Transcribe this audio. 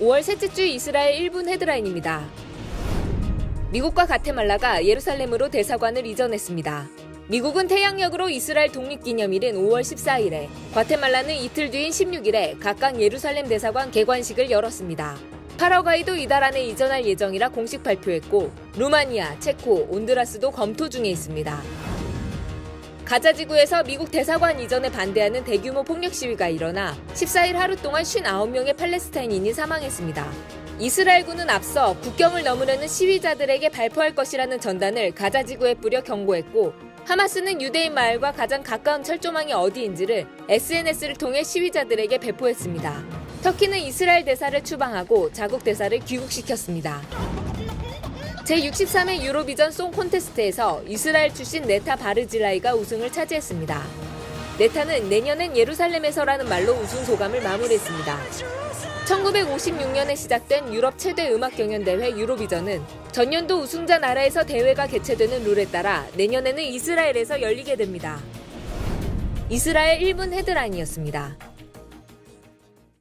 5월 셋째 주 이스라엘 1분 헤드라인입니다. 미국과 가테말라가 예루살렘으로 대사관을 이전했습니다. 미국은 태양역으로 이스라엘 독립기념일인 5월 14일에, 과테말라는 이틀 뒤인 16일에 각각 예루살렘 대사관 개관식을 열었습니다. 파라과이도 이달 안에 이전할 예정이라 공식 발표했고, 루마니아, 체코, 온두라스도 검토 중에 있습니다. 가자 지구에서 미국 대사관 이전에 반대하는 대규모 폭력 시위가 일어나 14일 하루 동안 59명의 팔레스타인인이 사망했습니다. 이스라엘군은 앞서 국경을 넘으려는 시위자들에게 발포할 것이라는 전단을 가자 지구에 뿌려 경고했고 하마스는 유대인 마을과 가장 가까운 철조망이 어디인지를 SNS를 통해 시위자들에게 배포했습니다. 터키는 이스라엘 대사를 추방하고 자국 대사를 귀국시켰습니다. 제63회 유로비전 송 콘테스트에서 이스라엘 출신 네타 바르질라이가 우승을 차지했습니다. 네타는 내년엔 예루살렘에서라는 말로 우승 소감을 마무리했습니다. 1956년에 시작된 유럽 최대 음악 경연 대회 유로비전은 전년도 우승자 나라에서 대회가 개최되는 룰에 따라 내년에는 이스라엘에서 열리게 됩니다. 이스라엘 1분 헤드라인이었습니다.